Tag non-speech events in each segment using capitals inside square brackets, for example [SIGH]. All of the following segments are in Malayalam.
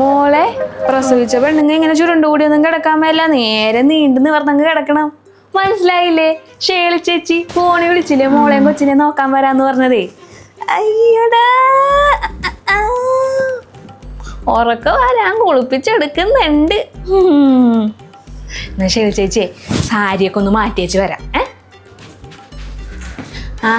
മോളെ പ്രസവിച്ച പെണ്ണുങ്ങ ഇങ്ങനെ ചുരുണ്ടുകൂടി ഒന്നും കിടക്കാൻ മേല. നേരെ നീണ്ടു നിവർന്നങ്ങ് കിടക്കണം. മനസ്സിലായില്ലേ? ഷേളി ചേച്ചി ഫോണി വിളിച്ചില്ലേ മോളെയും കൊച്ചിനെ നോക്കാൻ വരാന്ന് പറഞ്ഞതേ? അയ്യടാ ഉറക്ക വരാൻ കുളിപ്പിച്ചെടുക്കുന്നുണ്ട്. എന്നാ ഷേളി ചേച്ചി സാരിയൊക്കെ ഒന്ന് മാറ്റി വെച്ച് വരാം. ഏ? ആ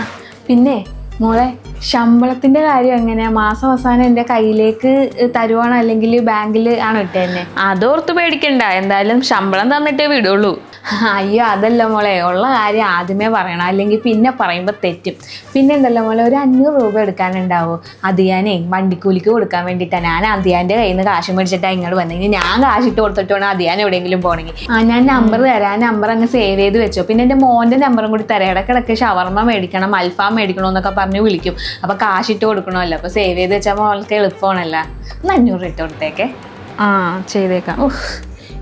പിന്നെ? മോളെ ശമ്പളത്തിന്റെ കാര്യം എങ്ങനെയാ? മാസം അവസാനം എന്റെ കയ്യിലേക്ക് തരുവാണോ? അല്ലെങ്കിൽ ബാങ്കിൽ ആണോ ഇട്ടേ അതോർത്ത് പേടിക്കണ്ട. എന്തായാലും ശമ്പളം തന്നിട്ടേ വിടുള്ളൂ. അയ്യോ അതല്ല മോളെ. ഉള്ള കാര്യം ആദ്യമേ പറയണം. അല്ലെങ്കിൽ പിന്നെ പറയുമ്പോൾ തെറ്റും. പിന്നെ എന്തല്ല മോളെ ഒരു അഞ്ഞൂറ് രൂപ എടുക്കാനുണ്ടാവോ? അത് ഞാനേ വണ്ടിക്കൂലിക്ക് കൊടുക്കാൻ വേണ്ടിയിട്ടാണ് ഞാൻ അതിയാന്റെ കയ്യിൽ നിന്ന് കാശ് മേടിച്ചിട്ടാണ് ഇങ്ങോട്ട് വന്നെങ്കിൽ ഞാൻ കാശിട്ട് കൊടുത്തിട്ട് വേണം അതിയാൻ എവിടെയെങ്കിലും പോകണമെങ്കിൽ. ആ ഞാൻ നമ്പർ തരാം. ആ നമ്പർ അങ്ങ് സേവ് ചെയ്ത് വെച്ചോ. പിന്നെ എന്റെ മോന്റെ നമ്പറും കൂടി തരാം. ഇടയ്ക്കിടയ്ക്ക് ഷവർമ്മ മേടിക്കണം അൽഫാം മേടിക്കണം എന്നൊക്കെ പറഞ്ഞ് വിളിക്കും. അപ്പോൾ കാശിട്ട് കൊടുക്കണമല്ലോ. അപ്പോൾ സേവ് ചെയ്ത് വെച്ചാൽ മോൾക്ക് എളുപ്പമാണല്ലോ. ഒന്ന് അഞ്ഞൂറ് ഇട്ട് കൊടുത്തേക്കേ. ആ ചെയ്തേക്കാം. ഉഫ്,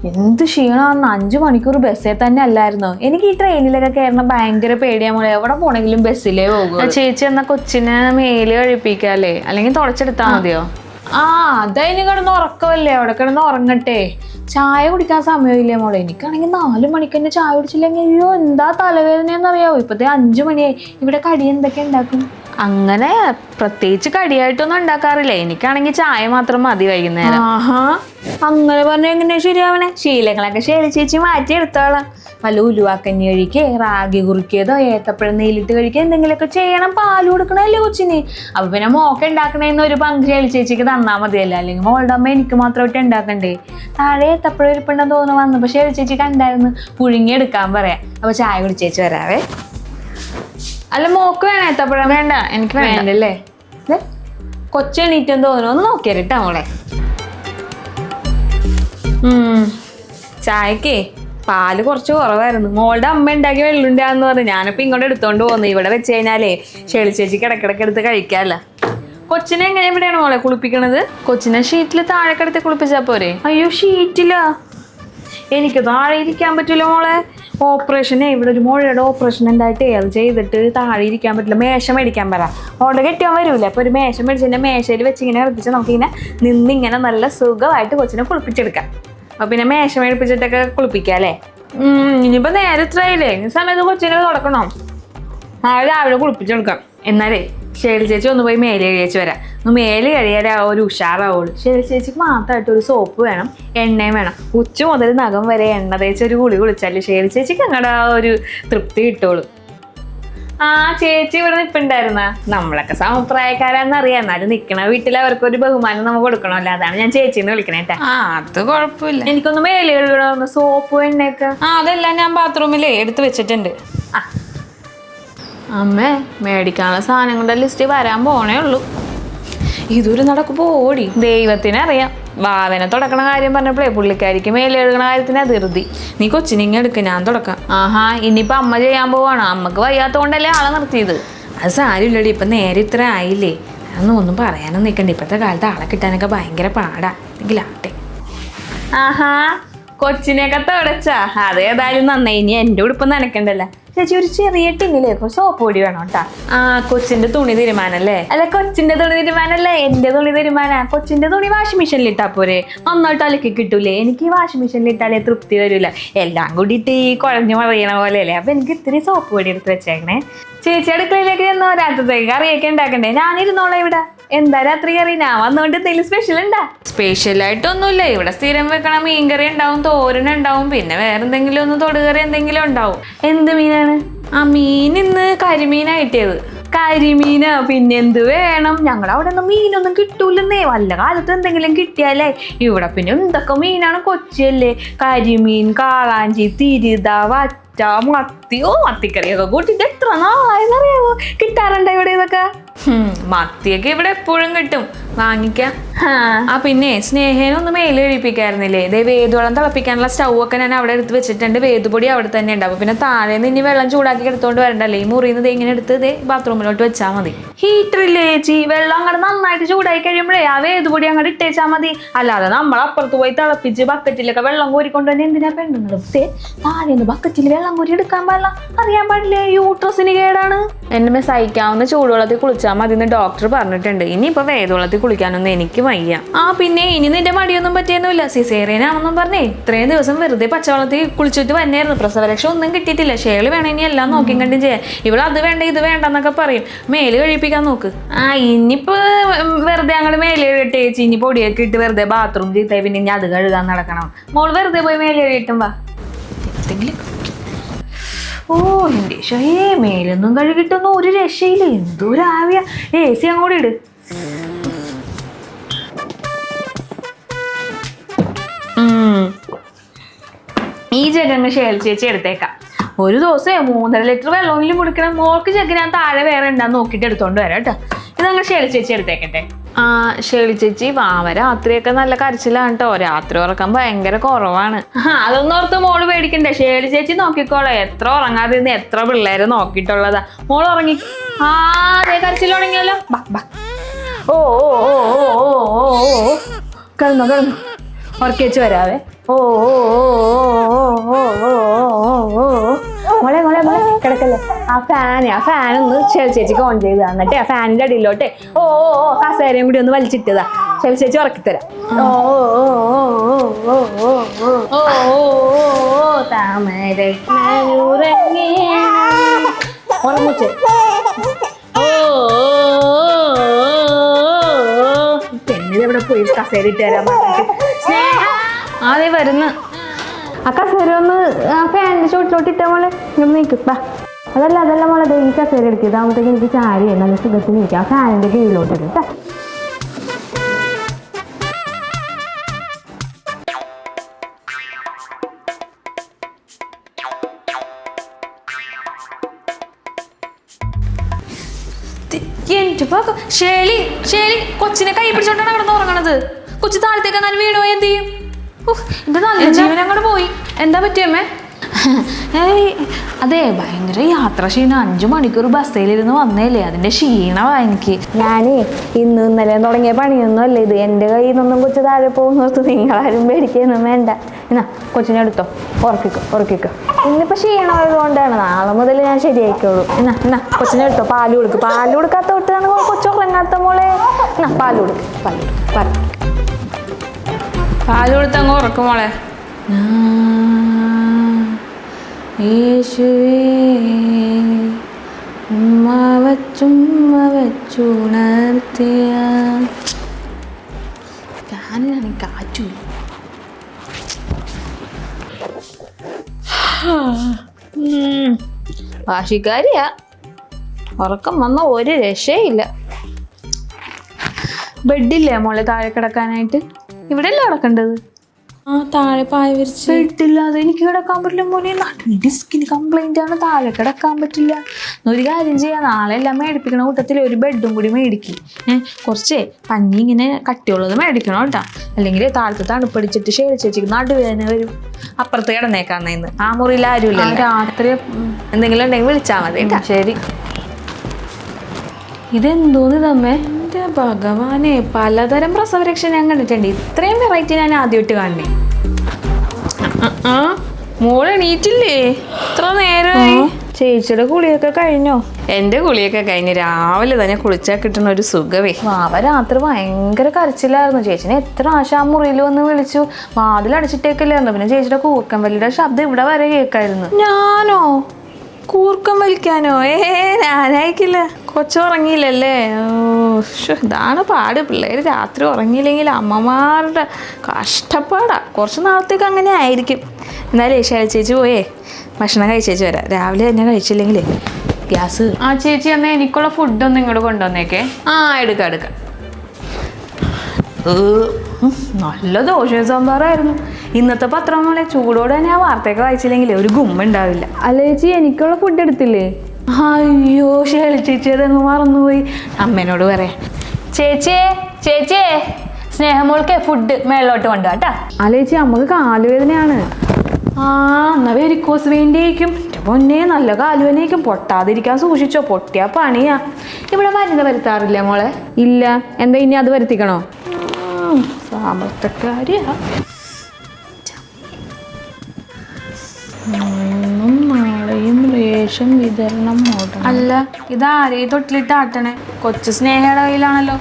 എന്ത് ക്ഷീണമാണെന്ന് അഞ്ചു മണിക്കൂർ ബസ്സിൽ തന്നെ അല്ലായിരുന്നു. എനിക്ക് ഈ ട്രെയിനിലൊക്കെ കയറണം ഭയങ്കര പേടിയാ മോളെ. എവിടെ പോണെങ്കിലും ബസ്സിലേ പോകും. ചേച്ചി എന്നാ കൊച്ചിനെ മേൽ കഴിപ്പിക്കാല്ലേ? അല്ലെങ്കിൽ തുടച്ചെടുത്താൽ മതിയോ? ആ അതതിന് കിടന്ന് ഉറക്കമല്ലേ? അവിടെ കിടന്ന് ഉറങ്ങട്ടെ. ചായ കുടിക്കാൻ സമയമില്ലേ മോളെ? എനിക്കാണെങ്കിൽ നാല് മണിക്ക് തന്നെ ചായ കുടിച്ചില്ലെങ്കിൽ അയ്യോ എന്താ തലവേദനയെന്നറിയാവോ ഇപ്പത്തെ അഞ്ചു മണിയായി. ഇവിടെ കടി എന്തൊക്കെ ഉണ്ടാക്കും? അങ്ങനെ പ്രത്യേകിച്ച് കടിയായിട്ടൊന്നും ഉണ്ടാക്കാറില്ല. എനിക്കാണെങ്കിൽ ചായ മാത്രം മതി വൈകുന്നേരം. ആഹാ. അങ്ങനെ പറഞ്ഞ എങ്ങനെയാ ശരിയാവണേ? ശീലങ്ങളൊക്കെ ശരി ചേച്ചി മാറ്റി എടുത്തോളാം വല്ല ഉലുവാക്കഞ്ഞി കഴിക്കേ റാഗി കുറിക്കേതോ ഏത്തപ്പഴം നെയ്യിലിട്ട് കഴിക്കുക എന്തെങ്കിലുമൊക്കെ ചെയ്യണം. പാൽ കൊടുക്കണല്ലേ കൊച്ചിന്? അപ്പൊ പിന്നെ മോക്ക ഉണ്ടാക്കണേന്ന് ഒരു പങ്ക് ശേലി ചേച്ചിക്ക് തന്നാ മതിയല്ലോ. അല്ലെങ്കിൽ മോളുടെ അമ്മ എനിക്ക് മാത്രമായിട്ട് ഉണ്ടാക്കണ്ടേ? താഴെ ഏത്തപ്പഴം ഇരിപ്പുണ്ടെന്ന് തോന്നുന്നു വന്നപ്പോ ശേലി ചേച്ചി കണ്ടായിരുന്നു. പുഴുങ്ങി എടുക്കാൻ പറയാം. അപ്പൊ ചായ കുടിച്ചേച്ചി വരാവേ. അല്ല മോക്ക് വേണേ ഏത്തപ്പഴം വേണ്ട. എനിക്ക് വേണ്ടല്ലേ? കൊച്ചെണീറ്റെന്ന് തോന്നുന്നു. ഒന്ന് നോക്കിയാലിട്ടാ മോളെ. ചായക്കേ പാൽ കുറച്ച് കുറവായിരുന്നു. മോളുടെ അമ്മ ഉണ്ടാക്കി വെള്ളുണ്ടാന്ന് പറഞ്ഞു. ഞാനിപ്പോ ഇങ്ങോട്ട് എടുത്തോണ്ട് പോന്നു. ഇവിടെ വെച്ച് കഴിഞ്ഞാലേ ഷെളി കിടക്കിടക്ക് എടുത്ത് കഴിക്കാല്ല. കൊച്ചിനെ എങ്ങനെ എവിടെയാണ് മോളെ കുളിപ്പിക്കണത്? കൊച്ചിനെ ഷീറ്റിൽ താഴെ കിടത്തി കുളിപ്പിച്ചാ പോരെ? അയ്യോ ഷീറ്റിലാ എനിക്ക് താഴെ ഇരിക്കാൻ പറ്റില്ല മോളെ. ഓപ്പറേഷനെ ഇവിടെ ഒരു മുഴയുടെ ഓപ്പറേഷൻ ഉണ്ടായിട്ടേ അത് ചെയ്തിട്ട് താഴെ ഇരിക്കാൻ പറ്റില്ല. മേശം മേടിക്കാൻ പറ. മോളെ കെട്ടിയാൻ വരൂല. അപ്പോൾ ഒരു മേശ മേടിച്ചതിന്റെ മേശയിൽ വെച്ച് ഇങ്ങനെ ഇറപ്പിച്ച് നമുക്കിങ്ങനെ നിന്നിങ്ങനെ നല്ല സുഖമായിട്ട് കൊച്ചിനെ കുളിപ്പിച്ചെടുക്കാം. അപ്പോൾ പിന്നെ മേശം മേടിപ്പിച്ചിട്ടൊക്കെ കുളിപ്പിക്കാം അല്ലേ? ഇനിയിപ്പോൾ നേരെ ഇത്രയില്ലേ ഈ സമയത്ത് കൊച്ചിനെ തുടക്കണോ. നാളെ രാവിലെ കുളിപ്പിച്ചെടുക്കാം. എന്നാലേ ഷേലി ചേച്ചി ഒന്ന് പോയി മേലെ കഴിച്ച് വരാം. ഒന്ന് മേലെ കഴിയാലേ ആ ഒരു ഉഷാറാവുള്ളൂ. ഷേലി ചേച്ചിക്ക് മാത്രമായിട്ട് ഒരു സോപ്പ് വേണം എണ്ണയും വേണം. ഉച്ച മുതൽ നഖം വരെ എണ്ണ തേച്ച് ഒരു കുളി കുളിച്ചാൽ ഷേലി ചേച്ചിക്ക് അങ്ങടെ ആ ഒരു തൃപ്തി കിട്ടുള്ളൂ. ആ ചേച്ചി ഇവിടെ നിൽപ്പുണ്ടായിരുന്ന നമ്മളൊക്കെ സമപ്രായക്കാരാന്നറിയാം എന്നാലും നിൽക്കണ വീട്ടിൽ അവർക്ക് ഒരു ബഹുമാനം നമുക്ക് കൊടുക്കണമല്ലോ. അതാണ് ഞാൻ ചേച്ചിന്ന് വിളിക്കണേ ആ അത് കുഴപ്പമില്ല. എനിക്കൊന്ന് മേലെ കഴുകണമെന്ന് സോപ്പ് എണ്ണയൊക്കെ? ആ അതെല്ലാം ഞാൻ ബാത്റൂമിലേ എടുത്ത് വെച്ചിട്ടുണ്ട്. അമ്മേ മേടിക്കാനുള്ള സാധനങ്ങളുടെ ലിസ്റ്റ് വരാൻ പോണേ ഉള്ളൂ. ഇതൊരു നടക്ക് പോടി ദൈവത്തിനറിയാം. വാവനെ തുടക്കണ കാര്യം പറഞ്ഞപ്പോഴേ പുള്ളിക്കാരിക്ക് മേലെ എഴുകണ കാര്യത്തിന് ധൃതി. നീ കൊച്ചിനിങ്ങ എടുക്ക ഞാൻ തുടക്കാം. ആഹാ ഇനിയിപ്പോൾ അമ്മ ചെയ്യാൻ പോവാണോ. അമ്മയ്ക്ക് വയ്യാത്തതുകൊണ്ടല്ലേ ആളെ നിർത്തിയത്. അത് സാരമില്ലടി ഇപ്പം നേരെ ഇത്ര ആയില്ലേ? അതൊന്നും ഒന്നും പറയാനൊന്നും നിൽക്കണ്ട ഇപ്പോഴത്തെ കാലത്ത് ആളെ കിട്ടാനൊക്കെ ഭയങ്കര പാടാ. എങ്കിലാട്ടെ ആഹാ കൊച്ചിനെയൊക്കെ തുടച്ചാ. അതേതായാലും നന്നായി. ഇനി എന്റെ ഉടുപ്പ് നനക്കണ്ടല്ലോ. ചേച്ചി ഒരു ചെറിയ ടിന്നിലേ സോപ്പ് പൊടി വേണം കേട്ടാ. ആ കൊച്ചിന്റെ തുണി തീരുമാനല്ലേ? അല്ല കൊച്ചിന്റെ തുണി തീരുമാനല്ലേ എന്റെ തുണി തീരുമാനാ. കൊച്ചിന്റെ തുണി വാഷിംഗ് മെഷീനിൽ ഇട്ടാ പോരെ. നന്നായിട്ട് അലക്കി കിട്ടൂലേ. എനിക്ക് ഈ വാഷിംഗ് മെഷീനിൽ ഇട്ടാലേ തൃപ്തി വരൂല. എല്ലാം കൂടിയിട്ട് ഈ കുഴഞ്ഞു മറിയണ പോലെയല്ലേ. അപ്പൊ എനിക്ക് ഇത്തിരി സോപ്പ് പൊടി എടുത്ത് വെച്ചേക്കണേ. ചേച്ചി അടുക്കളയിലേക്ക് ചെന്നോ? രാത്രിത്തേക്ക് കറിയൊക്കെ ഉണ്ടാക്കണ്ടേ? ഞാനിരുന്നോളാം ഇവിടെ. എന്താ രാത്രി കറി? ഞാൻ വന്നുകൊണ്ട് എന്തെങ്കിലും സ്പെഷ്യൽ ഉണ്ടാ? സ്പെഷ്യൽ ആയിട്ടൊന്നുമില്ല. ഇവിടെ സ്ഥിരം വെക്കണ മീൻകറി ഉണ്ടാവും തോരൻ ഉണ്ടാവും പിന്നെ വേറെന്തെങ്കിലും ഒന്ന് തൊടുകറി എന്തെങ്കിലും ഉണ്ടാവും. എന്ത് മീനാണ് ആ മീൻ ഇന്ന് കരിമീനാ കിട്ടിയത് കരിമീനാ പിന്നെ എന്ത് വേണം? ഞങ്ങളുടെ അവിടെ ഒന്നും മീനൊന്നും കിട്ടൂലെന്നേ വല്ല കാലത്ത് എന്തെങ്കിലും കിട്ടിയാലേ. ഇവിടെ പിന്നെ എന്തൊക്കെ മീനാണ് കൊച്ചിയല്ലേ കരിമീൻ കാളാഞ്ചി തിരിത വറ്റ മത്തി ഓ മത്തിക്കറിയൊക്കെ കൂട്ടി എത്ര നാളായെന്നറിയാവോ? കിട്ടാറുണ്ടോ ഇവിടെ ഇതൊക്കെ? മത്തിയൊക്കെ ഇവിടെ എപ്പോഴും കിട്ടും. വാങ്ങിക്കാം. ആ പിന്നെ സ്നേഹനൊന്ന് മേൽ കഴിപ്പിക്കായിരുന്നില്ലേ ഇതേ വേദുവെള്ളം തിളപ്പിക്കാനുള്ള സ്റ്റൗ ഒക്കെ ഞാൻ അവിടെ എടുത്ത് വെച്ചിട്ടുണ്ട്. വേദുപൊടി അവിടെ തന്നെ ഉണ്ട്. ഉണ്ടാവും പിന്നെ താഴെ നിന്ന് ഇനി വെള്ളം ചൂടാക്കി എടുത്തോണ്ട് വരണ്ടല്ലേ? ഈ മുറിയിൽ നിന്ന് ഇങ്ങനെ എടുത്ത് ഇതേ ബാത്റൂമിലോട്ട് വെച്ചാൽ മതി. ഹീറ്റർ ഇല്ലേ ചേച്ചി വെള്ളം അങ്ങോട്ട് നന്നായിട്ട് ചൂടായി കഴിയുമ്പോഴേ ആ വേദുപൊടി അങ്ങോട്ട് ഇട്ടേച്ചാൽ മതി. അല്ലാതെ നമ്മൾ അപ്പുറത്ത് പോയി തിളപ്പിച്ച് ബക്കറ്റിലൊക്കെ വെള്ളം കോരിക്കൊണ്ട് തന്നെ എന്തിനാ പെണ്ണുങ്ങൾ താഴെ നിന്ന് ബക്കറ്റിൽ വെള്ളം കോരി എടുക്കാൻ പറ വെള്ളം. അറിയാൻ പാടില്ലേ യൂട്രസിന് കേടാണ്. എന്നെ സഹിക്കാവുന്ന ചൂടുവെള്ളത്തിൽ കുളിച്ചാൽ മതി എന്ന് ഡോക്ടർ പറഞ്ഞിട്ടുണ്ട്. ഇനിയിപ്പോ വേദവെള്ളത്തിൽ കുളിക്കാനൊന്നും എനിക്ക് വയ്യ. ആ പിന്നെ ഇനി നിന്റെ മടിയൊന്നും പറ്റിയൊന്നുമില്ല. സിസേറിയനാണെന്നും പറഞ്ഞേ. ഇത്രയും ദിവസം വെറുതെ പച്ചവെള്ളത്തിൽ കുളിച്ചിട്ട് വന്നായിരുന്നു. പ്രസവരക്ഷ ഒന്നും കിട്ടിയിട്ടില്ല. ഷേൾ വേണമെങ്കിൽ ഇനി എല്ലാം നോക്കിയും കണ്ടും ചെയ്യാം. ഇവിടെ അത് വേണ്ട ഇത് വേണ്ട എന്നൊക്കെ പറയും. മേൽ കഴിപ്പിക്കാൻ നോക്ക്. ആ ഇനിയിപ്പോ വെറുതെ അങ്ങോട്ട് മേൽ കഴുകട്ടെ ചേച്ചി ഇനി പൊടിയൊക്കെ ഇട്ട് വെറുതെ ബാത്റൂം ചെയ്തേ പിന്നെ ഇനി അത് കഴുകാൻ നടക്കണം. മോൾ വെറുതെ പോയി മേൽ കഴിയിട്ടും വാ. എന്തെങ്കിലും ഓ എന്റെ ഷയേ മേലൊന്നും കഴുകിട്ടൊന്നും ഒരു രക്ഷയില്ല. എന്തോരാവിയ ഏ സി അങ്ങോട്ട് ഇട്. ഈ ജഗങ്ങ് ഷേൽ ചേച്ചി എടുത്തേക്കാം. ഒരു ദിവസം മൂന്നര ലിറ്റർ വെള്ളമെങ്കിലും കുടിക്കണം. മോൾക്ക് ചെക്ക് ഞാൻ താഴെ വേറെ ഉണ്ടാന്ന് നോക്കിയിട്ട് എടുത്തോണ്ട് വരാം കേട്ടോ. ഇതങ്ങ് ഷേളി ചേച്ചി എടുത്തേക്കട്ടെ. ആ ഷേളി ചേച്ചി വാവ രാത്രിയൊക്കെ നല്ല കരച്ചിലാണ് കേട്ടോ. രാത്രി ഉറക്കം ഭയങ്കര കുറവാണ്. അതൊന്നും ഓർത്ത് മോൾ പേടിക്കണ്ടേ? ഷേളി ചേച്ചി നോക്കിക്കോളെ. എത്ര ഉറങ്ങാതിരുന്ന് എത്ര പിള്ളേരെ നോക്കിയിട്ടുള്ളതാ. മോൾ ഉറങ്ങി. ആ അതേ കരച്ചിൽ തുടങ്ങിയല്ലോ. ഓ ഓ ഓ ഓ ഓ ഓ കിടന്നു കിടന്നു. ഉറക്കിച്ച് വരാവേ. മോളെ മോളെ മോളെ കിടക്കല്ലേ ആ ഫാനെ ആ ഫാനൊന്ന് ഒന്ന് ചേച്ചിക്ക് ഓൺ ചെയ്ത് തന്നിട്ടേ ആ ഫാനിന്റെ അടിയിലോട്ടെ ഓ ഓ കസേരയും കൂടി ഒന്ന് വലിച്ചിട്ടതാ ശരി ചേച്ചി ഉറക്കിത്തരാം ഓ ഓ പെണ്ണിലെവിടെ പോയി കസേര ഇട്ട് തരാൻ സ്നേഹ അതെ വരുന്നു. ആ കസേര ഒന്ന് ആ ഫാനിന്റെ ചോട്ടിലോട്ട് ഇട്ടാ മോളെ. ഇങ്ങനെ നിൽക്കും അതല്ല അതല്ല മോളെ ഈ കസേര എടുക്കുക ഇതാകുമ്പോഴത്തേക്ക് എനിക്ക് ചാരി നല്ല സുഖത്തിൽ നിൽക്കാം ആ ഫാനിന്റെ കീഴിലോട്ട് ഇടും ശേലി ശേലി കൊച്ചിനെ കൈ പിടിച്ചോണ്ടാണ് കിടന്ന് ഉറങ്ങണത്. കൊച്ചു താഴത്തേക്ക് എന്നാൽ വീണോ എന്ത് ചെയ്യും? എന്റെ നല്ല ജീവൻ അങ്ങോട്ട് പോയി. എന്താ പറ്റിയമ്മേ [LAUGHS] ഏയ് അതെ ഭയങ്കര യാത്ര ക്ഷീണം. അഞ്ചു മണിക്കൂർ ബസ്സിലിരുന്ന് വന്നേലേ അതിന്റെ ക്ഷീണമാ എനിക്ക്. ഞാനേ ഇന്ന് ഇന്നലെ തുടങ്ങിയ പണിയൊന്നും അല്ല ഇത് എന്റെ കയ്യിൽ നിന്നൊന്നും കൊച്ചു താഴെ പോകുന്നോർത്ത് നിങ്ങളാരും പേടിക്കൊന്നും വേണ്ട. എന്നാ കൊച്ചിനെ എടുത്തോ. ഉറക്കിക്കോ ഉറക്കിക്കോ. ഇന്നിപ്പോ ക്ഷീണമായതുകൊണ്ടാണ്. നാളെ മുതൽ ഞാൻ ശരിയായിക്കോളൂ. എന്നാ എന്നാ കൊച്ചിനെ എടുത്തോ. പാൽ കൊടുക്കും. പാൽ കൊടുക്കാത്ത തൊട്ടാണ് കൊച്ചു ഉറങ്ങാത്ത മോളെ. എന്നാ പാൽ കൊടുക്കും പാൽ കൊടുക്കും പാൽ പാൽ കൊടുത്തങ്ങ് ഉറക്കും മോളെ. യേശുവേ ഉമ്മ വച്ചുമ്മ വച്ചുണർത്തിയ ഞാനാണ് കാറ്റു. വാശിക്കാരിയാ. ഉറക്കം വന്ന ഒരു രക്ഷയില്ല. ബെഡില്ലേ മോളെ താഴെ കിടക്കാനായിട്ട്? ഇവിടെ അല്ലേ കിടക്കേണ്ടത് ആ താഴെ പായ വിരിച്ച്. കിട്ടില്ലാതെ എനിക്ക് കിടക്കാൻ പറ്റില്ല മോനെ. നടുവിന് ഡിസ്കിന് കംപ്ലൈന്റ് ആണ്. താഴെ കിടക്കാൻ പറ്റില്ല. ഒരു കാര്യം ചെയ്യാം. നാളെ എല്ലാം മേടിപ്പിക്കണ കൂട്ടത്തിൽ ഒരു ബെഡും കൂടി മേടിക്കും. ഏഹ് കുറച്ചേ പഞ്ഞി ഇങ്ങനെ കട്ടിയുള്ളത് മേടിക്കണം കേട്ടാ. അല്ലെങ്കിൽ താഴത്ത് തണുപ്പടിച്ചിട്ട് ശേഖരിച്ച് ചേച്ചിക്ക് നടുവേദന വരും. അപ്പുറത്ത് കിടന്നേക്കാന്നേന്ന്. ആ മുറിയിൽ ആരുമില്ല രാത്രി എന്തെങ്കിലും ഉണ്ടെങ്കിൽ വിളിച്ചാൽ മതി ശരി. ഇതെന്തോന്ന് തമ്മേ എന്റെ ഭഗവാനെ പലതരം പ്രസവരക്ഷ ഞാൻ കണ്ടിട്ടുണ്ട് ഇത്രയും വെറൈറ്റി ഞാൻ ആദ്യമായിട്ട് കാണണേ ആ മോൾ എണീറ്റില്ലേ? ഇത്ര നേരമായി ചേച്ചിയുടെ കുളിയൊക്കെ കഴിഞ്ഞോ? എന്റെ കുളിയൊക്കെ കഴിഞ്ഞ് രാവിലെ തന്നെ കുളിച്ചാൽ കിട്ടുന്ന ഒരു സുഖവേ. വാവ രാത്രി ഭയങ്കര കരച്ചിലായിരുന്നു. ചേച്ചിനെ എത്ര ആശ ആ മുറിയിൽ വന്ന് വിളിച്ചു. വാതിൽ അടച്ചിട്ടേക്കില്ലായിരുന്നു പിന്നെ ചേച്ചിയുടെ കൂർക്കം വലിയുടെ ശബ്ദം ഇവിടെ വരെ കേൾക്കായിരുന്നു. ഞാനോ? കൂർക്കം വലിക്കാനോ? ഏ ഞാനായിക്കില്ല. കൊച്ചുറങ്ങിയില്ലല്ലേ ഓ ഇതാണ് പാട്. പിള്ളേർ രാത്രി ഉറങ്ങിയില്ലെങ്കിൽ അമ്മമാരുടെ കഷ്ടപ്പാടാ. കുറച്ച് നാളത്തേക്ക് അങ്ങനെ ആയിരിക്കും. എന്നാലേ ശരി ചേച്ചി പോയേ. ഭക്ഷണം കഴിച്ചേച്ച് വരാം. രാവിലെ തന്നെ കഴിച്ചില്ലെങ്കിലേ ഗ്യാസ് ആ ചേച്ചി എന്നാൽ എനിക്കുള്ള ഫുഡൊന്നും ഇങ്ങോട്ട് കൊണ്ടുവന്നേക്കേ. ആ എടുക്കാം എടുക്കാം. നല്ല ദോഷ സാമ്പാറായിരുന്നു ഇന്നത്തെ പത്രം പോലെ ചൂടോടെ തന്നെ ആ വാർത്തയൊക്കെ വായിച്ചില്ലെങ്കിൽ ഒരു ഗുമ്മ ഉണ്ടാവില്ല. അല്ല ചേച്ചി എനിക്കുള്ള ഫുഡ് എടുത്തില്ലേ? അയ്യോ ഷേളി ചേച്ചി അതങ്ങ് മറന്നുപോയി. അമ്മേനോട് പറയാം. ചേച്ചിയെ ചേച്ചിയെ സ്നേഹമോൾക്ക് ഫുഡ് മേളിലോട്ട് കൊണ്ടുപോട്ടാ അല്ല ചേച്ചി നമുക്ക് കാലുവേദനയാണ്. ആ എന്നാ വെരിക്കോസ് വേണ്ടിയേക്കും പൊന്നെ നല്ല കാലുവേദനയേക്കും പൊട്ടാതിരിക്കാൻ സൂക്ഷിച്ചോ പൊട്ടിയാ പണിയാ. ഇവിടെ മരുന്ന് വരുത്താറില്ല മോളെ? ഇല്ല. എന്താ ഇനി അത് വരുത്തിക്കണോ? സാമ്പത്തക്കാരിയാ. റേഷൻ വിതരണം അല്ല ഇതാരേ തൊട്ടിലിട്ട് ആട്ടണേ? കൊച്ചു സ്നേഹയുടെ കയ്യിലാണല്ലോ.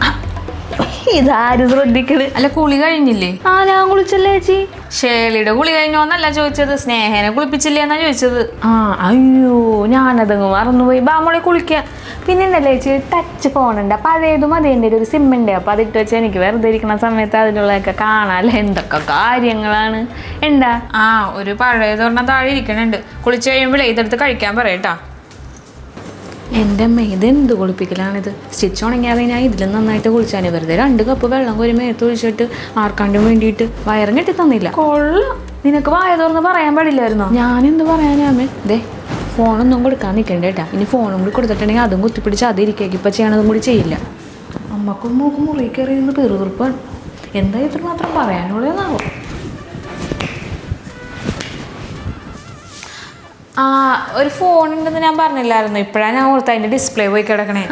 ഇതാരും ശ്രദ്ധിക്കണ് അല്ല കുളി കഴിഞ്ഞില്ലേ? ആ ഞാൻ കുളിച്ചല്ലേ ചേച്ചി. ഷേളിയുടെ കുളി കഴിഞ്ഞോന്നല്ല ചോദിച്ചത്. സ്നേഹനെ കുളിപ്പിച്ചില്ലേ എന്നാ ചോദിച്ചത്. ആ അയ്യോ ഞാനതങ്ങ് മറന്നുപോയി. ബാമോളെ കുളിക്കാം. പിന്നെ ഉണ്ടല്ലേ ചേച്ചി ടച്ച് ഫോണുണ്ട് പഴയതും അതേതും എന്റെ ഒരു സിമ്മുണ്ട് അപ്പം അതിട്ട് വെച്ചാൽ എനിക്ക് വെറുതെ ഇരിക്കുന്ന സമയത്ത് അതിലുള്ളതൊക്കെ കാണാല്ലേ എന്തൊക്കെ കാര്യങ്ങളാണ്? എന്താ? ആ ഒരു പഴയത് പറഞ്ഞാൽ താഴെ ഇരിക്കണുണ്ട്. കുളിച്ചു കഴിയുമ്പോഴേ ഇതെടുത്ത് കഴിക്കാൻ പറയട്ടാ എന്റെ അമ്മ ഇതെന്ത് കുളിപ്പിക്കലാണിത്? സ്റ്റിച്ച് ഉണങ്ങിയാതെ ഞാൻ ഇതിലും നന്നായിട്ട് കുളിച്ചാണ് വെറുതെ രണ്ട് കപ്പ് വെള്ളം കോരി മേത്ത് ഒഴിച്ചിട്ട് ആർക്കാണ്ടും വേണ്ടിയിട്ട് വയറും കെട്ടി തന്നില്ല. കൊള്ളാം. നിനക്ക് വായ തുറന്ന് പറയാൻ പാടില്ലായിരുന്നോ? ഞാനെന്ത് പറയാനാമേ ദേ ഫോണൊന്നും കൊടുക്കാൻ നിൽക്കണ്ട കേട്ടാ. ഇനി ഫോണും കൂടി കൊടുത്തിട്ടുണ്ടെങ്കിൽ അതും കുത്തിപ്പിടിച്ച് അത് ഇരിക്കേക്ക്. ഇപ്പം ചെയ്യണതും കൂടി ചെയ്യില്ല. അമ്മക്കും മൂക്കും മുറി കയറി നിന്ന് പെറുതെറുപ്പാണ് എന്താ ഇത്ര മാത്രം പറയാനുള്ളതെന്നാവോ? ആ ഒരു ഫോൺ ഉണ്ടെന്ന് ഞാൻ പറഞ്ഞില്ലായിരുന്നു. ഇപ്പോഴാണ് ഞാൻ ഓർത്ത് അതിന്റെ ഡിസ്പ്ലേ പോയി കിടക്കണേ.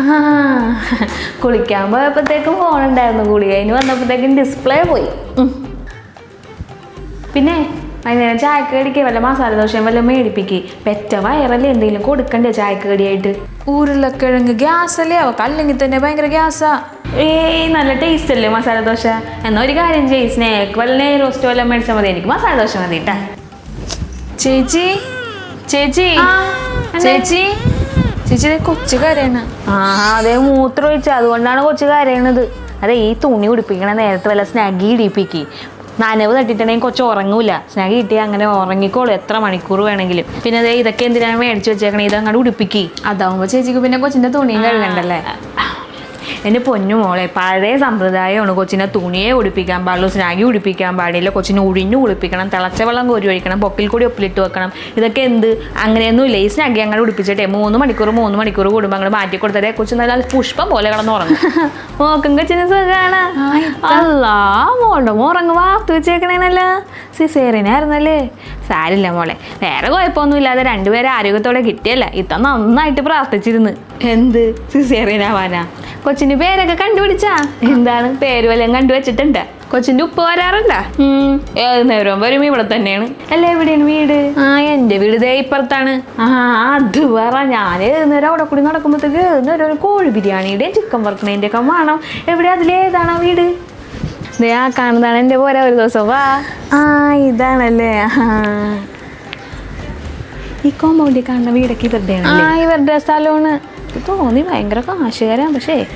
കുളിക്കാൻ പോയപ്പോഴത്തേക്കും ഫോൺ ഉണ്ടായിരുന്നു കുളി അതിന് വന്നപ്പോഴത്തേക്കും ഡിസ്പ്ലേ പോയി. പിന്നെ വൈകുന്നേരം ചായക്ക് കടിക്കുക വല്ല മസാല ദോശയും വല്ല മേടിപ്പിക്കുക പെറ്റ വയറല്ലേ എന്തെങ്കിലും കൊടുക്കണ്ടേ ചായക്ക് കടിയായിട്ട്? ഉരുളക്കിഴങ്ങ് ഗ്യാസ് അല്ലേ? അവക്ക് അല്ലെങ്കിൽ തന്നെ ഭയങ്കര ഗ്യാസാ. ഏയ് നല്ല ടേസ്റ്റ് അല്ലേ മസാല ദോശ? എന്നാ ഒരു കാര്യം ചെയ്യ് സ്നേക്ക് വല്ല നെയ് റോസ്റ്റ് വല്ല മേടിച്ചാൽ മതി. എനിക്ക് മസാല ദോശ മതി കേട്ടാ ചേച്ചി ചേച്ചി. ചേച്ചി. ചേച്ചി കൊച്ചു കരയാണ്. ആ അതെ മൂത്രം ഒഴിച്ച അതുകൊണ്ടാണ് കൊച്ചു കരയണത്. അതെ ഈ തുണി ഉടുപ്പിക്കണ നേരത്തെ വല്ല സ്നാഗി ഇടിപ്പിക്ക്. നനവ് തട്ടിട്ടുണ്ടെങ്കിൽ കൊച്ചു ഉറങ്ങൂല. സ്നാഗി കിട്ടി അങ്ങനെ ഉറങ്ങിക്കോളൂ എത്ര മണിക്കൂർ വേണമെങ്കിലും. പിന്നെ അതെ ഇതൊക്കെ എന്തിനാണ് മേടിച്ചു വെച്ചേക്കണേ? ഇത് അങ്ങോട്ട് ഉടുപ്പിക്ക്. അതാവുമ്പോ ചേച്ചിക്ക് പിന്നെ കൊച്ചിന്റെ തുണിയും കഴുകണ്ടല്ലേ? എന്റെ പൊന്നു മോളെ പഴയ സമ്പ്രദായമാണ് കൊച്ചിനെ തുണിയെ ഉടുപ്പിക്കാൻ പാടുള്ളൂ സ്നാഗി ഉടുപ്പിക്കാൻ പാടില്ല കൊച്ചിനെ ഉഴിഞ്ഞു കുളിപ്പിക്കണം തിളച്ച വെള്ളം കോരി ഒഴിക്കണം പൊക്കിൽ കൂടി ഒപ്പിലിട്ട് വെക്കണം ഇതൊക്കെ എന്ത്? അങ്ങനെയൊന്നും ഇല്ല ഈ സ്നാഗി അങ്ങനെ ഉടുപ്പിച്ചിട്ടേ മൂന്ന് മണിക്കൂർ മൂന്ന് മണിക്കൂർ കൂടുമ്പോൾ അങ്ങനെ മാറ്റി കൊടുത്തതേ കൊച്ചു നല്ല പുഷ്പം പോലെ കിടന്നുറങ്ങും [LAUGHS] മോക്കും കൊച്ചിന് സുഖമാണ് അല്ലാ മോളുടെ മോറങ്ങ് വാർത്തു വെച്ചേക്കണേനല്ല സിസേറിനായിരുന്നല്ലേ സാരില്ല മോളെ വേറെ കുഴപ്പമൊന്നും ഇല്ലാതെ രണ്ടുപേരെ ആരോഗ്യത്തോടെ കിട്ടിയല്ല ഇത്ത നന്നായിട്ട് പ്രാർത്ഥിച്ചിരുന്നു. എന്ത്? സിസേറിയനാവാനാ? കൊച്ചിന്റെ പേരൊക്കെ കണ്ടുപിടിച്ചാ? എന്താണ്? പേര് വല്ലതും കണ്ടുവച്ചിട്ടുണ്ട്? കൊച്ചിന്റെ ഉപ്പ് വരാറുണ്ടാ? ഏത് നേരം വരും ഇവിടെ തന്നെയാണ്. അല്ല എവിടെയാണ് വീട്? ആ എന്റെ വീട് ദേ ഇപ്പുറത്താണ്. ആ അത് പറ. ഞാൻ ഏത് നേരം അവിടെ കൂടി നടക്കുമ്പോഴത്തേക്ക് ഏത് നേരം ഒരു കോഴി ബിരിയാണിയുടെയും ചിക്കൻ വറുക്കണേന്റെ ഒക്കെ വേണം. എവിടെ? അതിലേതാണ് ആ വീട്? ദേ ആ കാണുന്നതാണ് എന്റെ പോരാ. ഒരു ദിവസം വാ. ആ ഇതാണല്ലേ. ഈ കോമ്പൗണ്ടിൽ കാണുന്ന വീടൊക്കെ ഇവരുടെ ആ ഇവരുടെ സ്ഥലമാണ്. ഇത് തോന്നി ഭയങ്കര കാശുകാരാണ് പക്ഷേ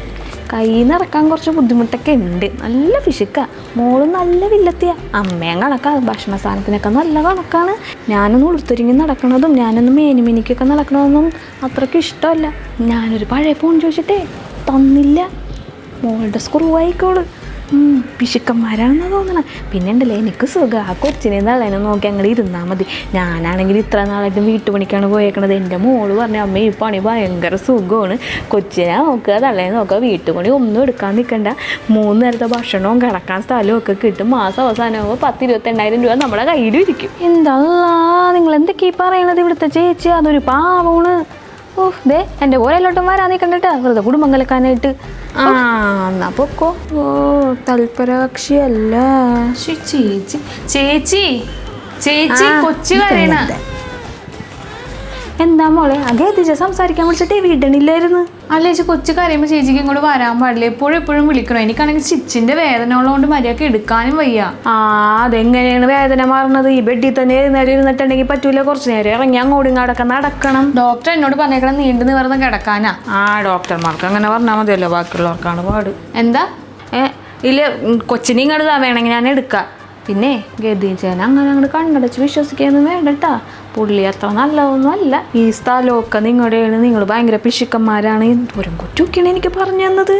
കയ്യിൽ നിന്ന് ഇറക്കാൻ കുറച്ച് ബുദ്ധിമുട്ടൊക്കെ ഉണ്ട്. നല്ല ഫിഷിക്ക മോൾ നല്ല വില്ലത്തിയ. അമ്മയും കണക്കാ. ഭക്ഷണ സാധനത്തിനൊക്കെ നല്ല കണക്കാണ്. ഞാനൊന്ന് ഉടുത്തൊരുങ്ങി നടക്കണതും ഞാനൊന്ന് മേനിമിനിക്കൊക്കെ നടക്കണതൊന്നും അത്രയ്ക്ക് ഇഷ്ടമല്ല. ഞാനൊരു പഴയ ഫോൺ ചോദിച്ചിട്ടേ തന്നില്ല. മോളുടെ സ്ക്രൂ ആയിക്കോൾ. പിശുക്കന്മാരാണെന്നാ തോന്നണം. പിന്നെ ഉണ്ടല്ലേ എനിക്ക് സുഖം. ആ കൊച്ചിനെ നള്ളനെ നോക്കി അങ്ങനെ ഇരുന്നാൽ മതി. ഞാനാണെങ്കിൽ ഇത്ര നാളായിട്ട് വീട്ടുപണിക്കാണ് പോയേക്കണത്. എന്റെ മോൾ പറഞ്ഞു അമ്മ ഈ പണി ഭയങ്കര സുഖമാണ്. കൊച്ചിനെ നോക്കുക തള്ളേനെ നോക്കുക വീട്ടുപണി ഒന്നും എടുക്കാൻ നിൽക്കണ്ട മൂന്ന് നേരത്തെ ഭക്ഷണവും കിടക്കാൻ സ്ഥലവും ഒക്കെ കിട്ടും. മാസം അവസാനമാകുമ്പോൾ പത്ത് ഇരുപത്തെണ്ണായിരം രൂപ നമ്മുടെ കയ്യിലും ഇരിക്കും എന്താ നിങ്ങൾ എന്തൊക്കെയാ പറയണത് ഇവിടുത്തെ ചേച്ചി? അതൊരു പാവമാണ്. ഓ ദേ എന്റെ പോലെല്ലോട്ടും വരാൻ കണ്ടിട്ട് വെറുതെ കുടുംബം കലക്കാനായിട്ട് ആ എന്നാ പൊക്കോ. ഓ തൽപരകക്ഷിയല്ല അല്ല. ചേച്ചി ചേച്ചി ചേച്ചി കൊച്ചു കരയണ. എന്താ മോളെ? അകെ എത്തിച്ച സംസാരിക്കാൻ വിളിച്ചിട്ട് വീടണില്ലായിരുന്നു അല്ല ചേച്ചി കൊച്ചു കരയുമ്പോൾ ചേച്ചിക്ക് ഇങ്ങോട്ട് വരാൻ പാടില്ല. എപ്പോഴും എപ്പോഴും വിളിക്കണം. എനിക്കാണെങ്കിൽ സ്റ്റിച്ചിന്റെ വേദന ഉള്ളതുകൊണ്ട് മര്യാദയ്ക്ക് എടുക്കാനും വയ്യ. ആ അതെങ്ങനെയാണ് വേദന മാറുന്നത്? ഈ ബെഡിൽ തന്നെ നേരം ഇരുന്നിട്ടുണ്ടെങ്കിൽ പറ്റൂല. കുറച്ച് നേരം ഇറങ്ങി അങ്ങോട്ടും ഇങ്ങോട്ടൊക്കെ നടക്കണം. ഡോക്ടർ എന്നോട് പറഞ്ഞേക്കണം നീണ്ടു നിവർന്ന് കിടക്കാനാ. ആ ഡോക്ടർമാർക്ക് അങ്ങനെ പറഞ്ഞാൽ മതിയല്ലോ. ബാക്കിയുള്ളവർക്കാണ് പാട്. എന്താ? ഏ ഇല്ല കൊച്ചിനെ ഇങ്ങോട്ട് വേണമെങ്കിൽ ഞാൻ എടുക്കാം. പിന്നെ ഗതിച്ചേന അങ്ങനെ അങ്ങോട്ട് കണ്ണടച്ച് വിശ്വസിക്കാനൊന്നും വേണ്ടട്ടാ പുള്ളി അത്ര നല്ലതൊന്നും അല്ല. ഈ സ്ഥലമൊക്കെ നിങ്ങളുടെയാണ്. നിങ്ങൾ ഭയങ്കര പിശുക്കന്മാരാണ്. എന്തോരം കുറ്റൊക്കെയാണ് എനിക്ക് പറഞ്ഞു തന്നത്.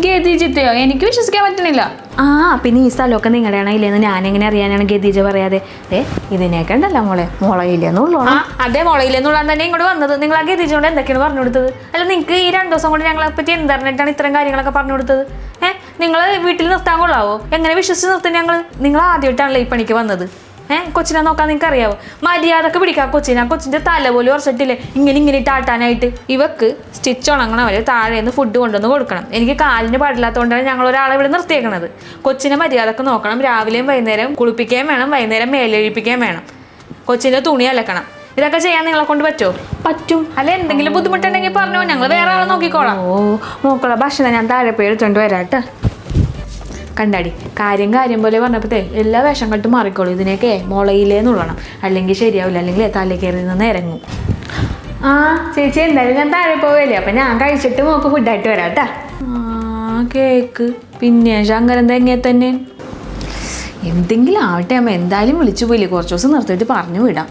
ഗതിജിത്തയോ എനിക്ക് വിശ്വസിക്കാൻ പറ്റണില്ല. ആ പിന്നെ ഈ സ്ഥലമൊക്കെ നിങ്ങളുടെയാണ് ഇല്ലെന്ന് ഞാൻ എങ്ങനെ അറിയാനാണ് ഗതിജ പറയാതെ? ഏ ഇതിനെയൊക്കെ ഉണ്ടല്ലോ മോളെ. മുളയില്ലെന്നുള്ളൂ ആ അതേ മുളയിലെന്നുള്ള തന്നെ ഇങ്ങോട്ട് വന്നത്. നിങ്ങൾ ആ ഗതിജോട് എന്തൊക്കെയാണ് പറഞ്ഞു കൊടുത്തത്? അല്ല നിങ്ങൾക്ക് ഈ രണ്ടു ദിവസം കൊണ്ട് ഞങ്ങളെ പറ്റി എന്തറിഞ്ഞിട്ടാണ് ഇത്തരം കാര്യങ്ങളൊക്കെ പറഞ്ഞു കൊടുത്തത്. ഏഹ് നിങ്ങൾ വീട്ടിൽ നിർത്താൻ കൊള്ളാവോ? എങ്ങനെ വിശ്വസിച്ച് നിർത്തും ഞങ്ങൾ നിങ്ങൾ ആദ്യമായിട്ടാണല്ലോ ഈ പണിക്ക് വന്നത്. ഏഹ് കൊച്ചിനെ നോക്കാൻ നിങ്ങൾക്ക് അറിയാവോ മര്യാദയ്ക്ക് പിടിക്കാം കൊച്ചിനെ. കൊച്ചിന്റെ കൊച്ചിന്റെ തല പോലും ഉറച്ചിട്ടില്ലേ? ഇങ്ങനെ ഇങ്ങനെ ഇട്ടാട്ടാനായിട്ട് ഇവക്ക് സ്റ്റിച്ച് ഉണങ്ങണം. വരെ താഴെ നിന്ന് ഫുഡ് കൊണ്ടുവന്ന് കൊടുക്കണം. എനിക്ക് കാലിന് പാടില്ലാത്തതുകൊണ്ടാണ് ഞങ്ങൾ ഒരാളെ ഇവിടെ നിർത്തിയേക്കണത്. കൊച്ചിനെ മര്യാദയ്ക്ക് നോക്കണം. രാവിലെയും വൈകുന്നേരം കുളിപ്പിക്കുകയും വേണം. വൈകുന്നേരം മേലെഴിപ്പിക്കുകയും വേണം. കൊച്ചിന്റെ തുണി അലക്കണം. ഇതൊക്കെ ചെയ്യാൻ നിങ്ങളെ കൊണ്ട് പറ്റുമോ പറ്റും. അല്ല എന്തെങ്കിലും ബുദ്ധിമുട്ടുണ്ടെങ്കിൽ പറഞ്ഞോ. ഞങ്ങൾ വേറെ ആളെ നോക്കിക്കോളാം. ഓ നോക്കോളാം ഭക്ഷണം ഞാൻ താഴെ പോയി എടുത്തോണ്ട് വരാം കേട്ടോ. കണ്ടാടി കാര്യം കാര്യം പോലെ പറഞ്ഞപ്പോഴത്തെ എല്ലാ വേഷം കെട്ടും മാറിക്കോളൂ. ഇതിനെയൊക്കെ മുളയിലേന്നുള്ളണം അല്ലെങ്കിൽ ശരിയാവില്ല അല്ലെങ്കിൽ തല കയറി നിന്ന് ഇറങ്ങും. ആ ചേച്ചി എന്തായാലും ഞാൻ താഴെ പോവല്ലേ അപ്പം ഞാൻ കഴിച്ചിട്ട് മോക്ക് ഫുഡായിട്ട് വരാം കേട്ടാ. ആ കേക്ക്. പിന്നെ ശങ്കരൻ എങ്ങനെ തന്നെ? എന്തെങ്കിലും ആവട്ടെ അമ്മ. എന്തായാലും വിളിച്ചു പോയില്ലേ. കുറച്ച് ദിവസം നിർത്തിയിട്ട് പറഞ്ഞു വിടാം.